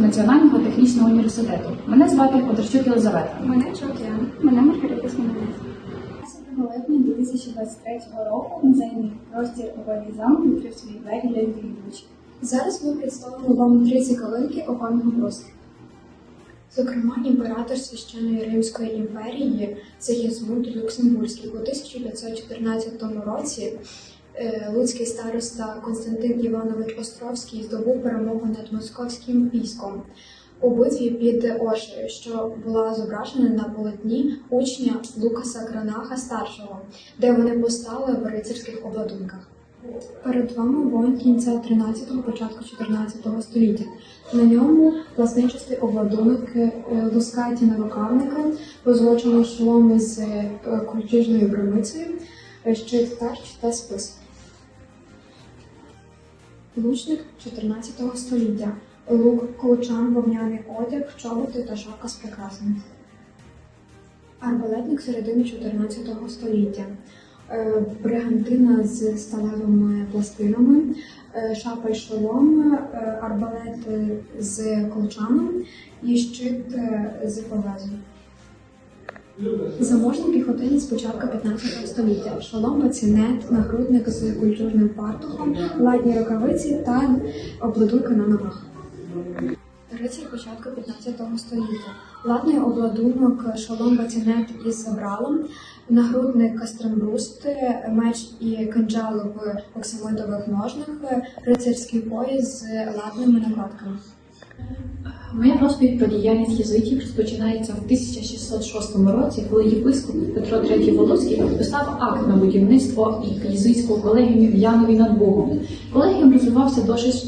Національного технічного університету. Мене звати Подорчук Єлизавета. Мене Чокіан. Мене Маргарита Смолинець. 17 липня 2023 року музейний простір у відкрив свої двері для відвідувачів. Зараз ми представимо вам три цікавинки опального простору. Зокрема, імператор священної Римської імперії Сигізмунд Люксембурзький у 1514 році луцький староста Константин Іванович Островський здобув перемогу над московським військом у битві під Оршею, що була зображена на полотні учня Лукаса Кранаха старшого, де вони постали в рицарських обладунках. Перед вами воїн кінця 13-го, початку 14-го століття. На ньому пласничастий обладунок, е, лускаті нарукавники, позолочені шоломи з е, кольчужною бромицею, е, щит тач та спис. Лучник 14 століття. Лук, колчан, вовняний одяг, чоботи та шапка з прикрасами. Арбалетник середини 14 століття. Е, Бригантина з сталевими пластинами, е, шапа й шолом, е, арбалет з колчаном і щит з повезом. Заможний піхотинець початку 15 століття. Шолом, бацінет, нагрудник з культурним фартухом, ладні рукавиці та обладунки на ногах. Рицарь початку 15 століття. Ладний обладунок, шолом бацінет із забралом, нагрудник кастрембруст, меч і кинджал в оксамитових ножнах, рицарський пояс з ладними накладками. Моя розповідь про діяльність єзуїтів розпочинається в 1606 році, коли єпископ Петро III Волоцький підписав акт на будівництво єзуїтського колегіуму в Янові над Богом. Колегіум розвивався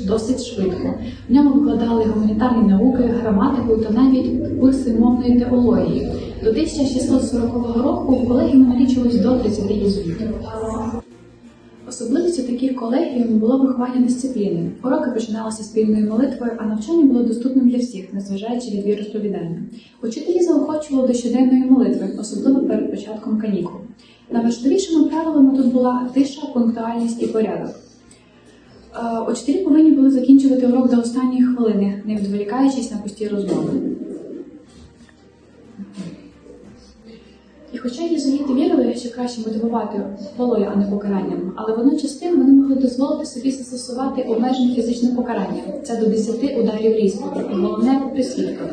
досить, швидко. В ньому викладали гуманітарні науки, граматику та навіть курси мовної теології. До 1640 року в колегіумі налічилось до 30 єзуїтів. Таких колегіумів було виховання дисципліни. Уроки починалися спільною молитвою, а навчання було доступним для всіх, незважаючи від віросповідання. Учителі заохочували до щоденної молитви, особливо перед початком канікул. Найважливішими правилами тут була тиша, пунктуальність і порядок. Е, Учителі повинні були закінчувати урок до останньої хвилини, не відволікаючись на пусті розмови. Хоча єзуїти вірили, що краще мотивувати хвалою, а не покаранням, але водночас тим вони могли дозволити собі застосувати обмежене фізичне покарання. Це до 10 ударів різьбою, головне при свідках.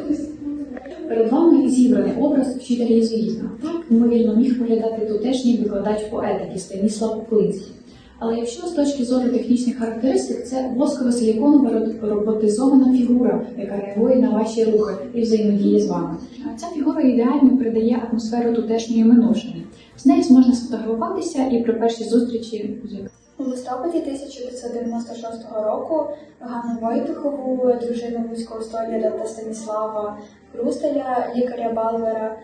Перед вами зібраний образ вчителя єзуїта. Так, ймовірно, міг виглядати тутешній викладач поетики Станіслав Куклинський. Але якщо з точки зору технічних характеристик, це восково силіконова роботизована фігура, яка реагує на ваші рухи і взаємодіє з вами. Ця фігура ідеально передає атмосферу тутешньої минувшини. З нею можна сфотографуватися і при першій зустрічі з У листопаді 1596 року Ганну Войтухову, дружину вузького столяра та Станіслава Хрусталя, лікаря Балвера,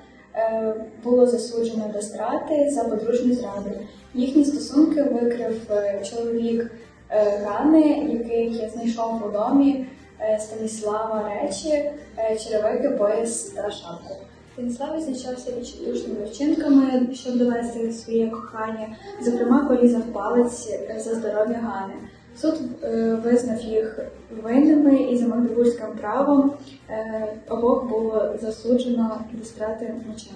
було засуджено до страти за подружню зраду. Їхні стосунки викрив е, чоловік е, Гани, який знайшов у домі е, Станіслава речі, е, черевики, пояс та шапку. Станіслав відзначався відчайдушними вчинками, щоб довести своє кохання. Зокрема, порізав палець е, за здоров'я Гани. Суд е, визнав їх винними і за магдебурзьким правом е, обох було засуджено до страти меча.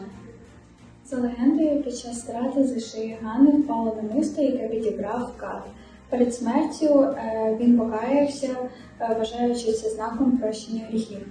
За легендою, під час страти зі шиї Гани впало на місто, яке відібрав Кат. Перед смертю е, він покаявся, вважаючи це знаком прощення гріхів.